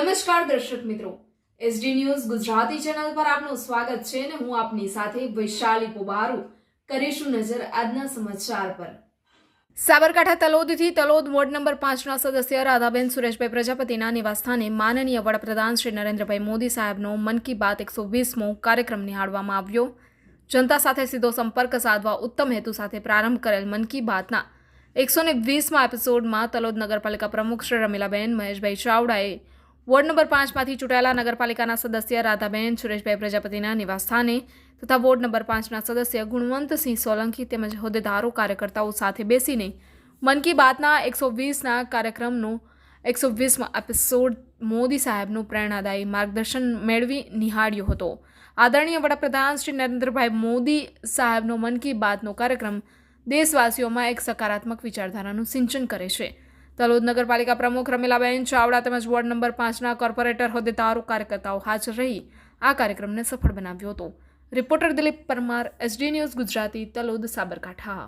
નમસ્કાર દર્શક મિત્રો. એસડી ન્યૂઝ ગુજરાતી ચેનલ પર આપનું સ્વાગત છે અને હું આપની સાથે વૈશાલી પોબારુ કરીશું નજર આજના સમાચાર પર. સાબરકાંઠા તલોદથી તલોદ વોર્ડ નંબર પાંચના સદસ્ય રાધાબેન સુરેશભાઈ પ્રજાપતિના નિવાસસ્થાને માનનીય વડાપ્રધાન શ્રી નરેન્દ્રભાઈ મોદી સાહેબનો મન કી બાત એકસો વીસમો કાર્યક્રમ નિહાળવામાં આવ્યો. જનતા સાથે સીધો સંપર્ક સાધવા ઉત્તમ હેતુ સાથે પ્રારંભ કરેલ મન કી બાતના એકસો ને વીસમાં એપિસોડમાં તલોદ નગરપાલિકા પ્રમુખ શ્રી રમીલાબેન મહેશભાઈ ચાવડાએ વોર્ડ નંબર પાંચમાંથી ચૂંટાયેલા નગરપાલિકાના સદસ્ય રાધાબેન, સુરેશભાઈ પ્રજાપતિના નિવાસસ્થાને તથા વોર્ડ નંબર પાંચના સદસ્ય ગુણવંતસિંહ સોલંકી તેમજ હોદ્દેદારો કાર્યકર્તાઓ સાથે બેસીને મન કી બાતના એકસો વીસના કાર્યક્રમનો એકસો વીસમાં એપિસોડ મોદી સાહેબનું પ્રેરણાદાયી માર્ગદર્શન મેળવી નિહાળ્યો હતો. આદરણીય વડાપ્રધાન શ્રી નરેન્દ્રભાઈ મોદી સાહેબનો મન કી બાતનો કાર્યક્રમ દેશવાસીઓમાં એક સકારાત્મક વિચારધારાનું સિંચન કરે છે. તલોદ નગરપાલિકા પ્રમુખ રમીલાબેન ચાવડા તેમજ વોર્ડ નંબર પાંચના કોર્પોરેટર હોદ્દેદારો કાર્યકર્તાઓ હાજર રહી. આ કાર્યક્રમને સફળ બનાવ્યો હતો. Reporter Dilip Parmar, SD news Gujarati, Talod Sabarkantha.